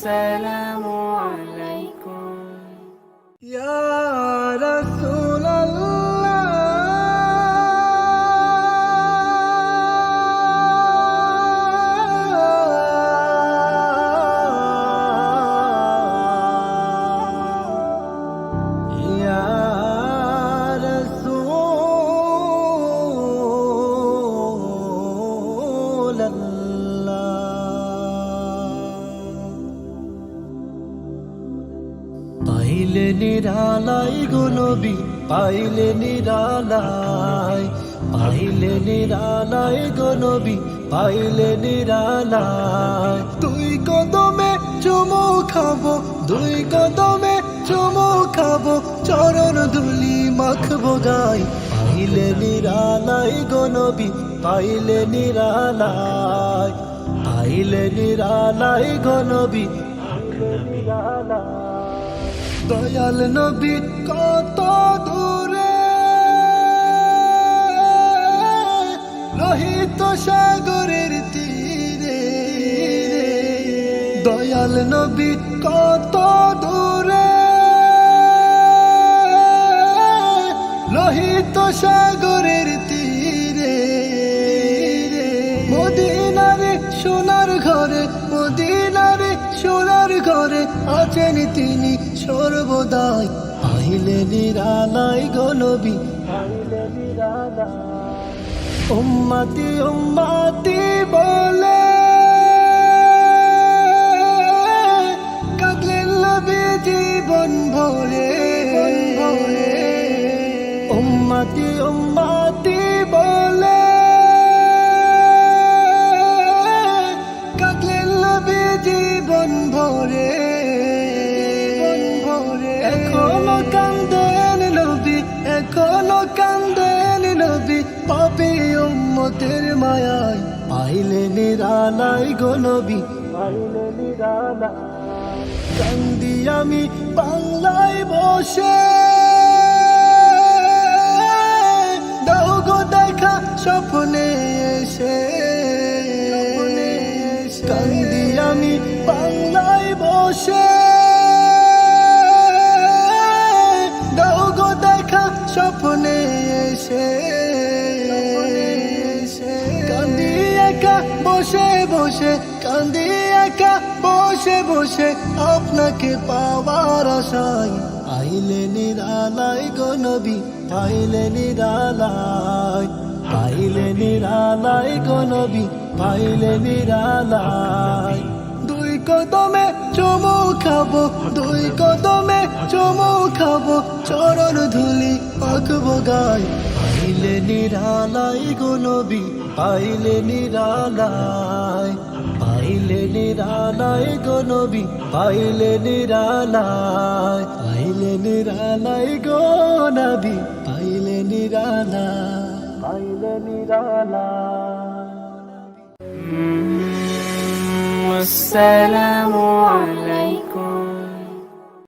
السلام عليكم. يا رسول الله. পাইলে নিরালাই গো নবী, পাইলে নিরালাই পাইলে নিরালাই গো নবী, পাইলে নিরালাই। দুই কদমে চুমু খাব, দুই কদমে চুমু খাব, চরণ ধুলি মাখবো গাই। পাইলে নিরালাই গো নবী, পাইলে নিরালাই পাইলে নিরালাই গো নবী। পাইলে নিরালাই। দয়াল নবী কত দূরে? লোহিত সাগরের তীরে। দয়াল নবী কত দূরে? লোহিত সাগরের তীরে। মদিনারে সোনার ঘরে সোনার ঘরে আছেন তিনি সর্বদাই। পাইলে নিরালাই গনবী পাইলে নিরালাই উম্মতি উম্মতি বলে, কাঁদলেন নবী জীবন ভরে। উম্মতি উম্মতি জীবন ভরে। এখনও কান্দেন নবী এখনও কান্দেন নবী পাপি উম্মতের মায়ায় পাইলে নিরালাই গো নবী। পাইলে কান্দি আমি বাংলায় বসে। দাও দেখা স্বপ্নে এসে। কান্দি আমি বাংলায় বসে। দাও গো দেখা, স্বপ্নে এসে। কান্দি একা, বসে বসে। কান্দি একা, বসে বসে। আপনাকে পাওয়ার আশায়। পাইলে নিরালাই গো নবী পাইলে নিরালাই পাইলে নিরালাই গো নবী পাইলে নিরালাই কদমে চমু খাব, দুই কদমে চমু খাব, চরণ ধুলি আঁকবো গাই পাইলে নিরালাই গো নবী, পাইলে নিরালাই পাইলে নিরালাই গো নবী, পাইলে নিরালাই পাইলে নিরালাই গো নবী, পাইলে নিরালাই পাইলে السلام عليكم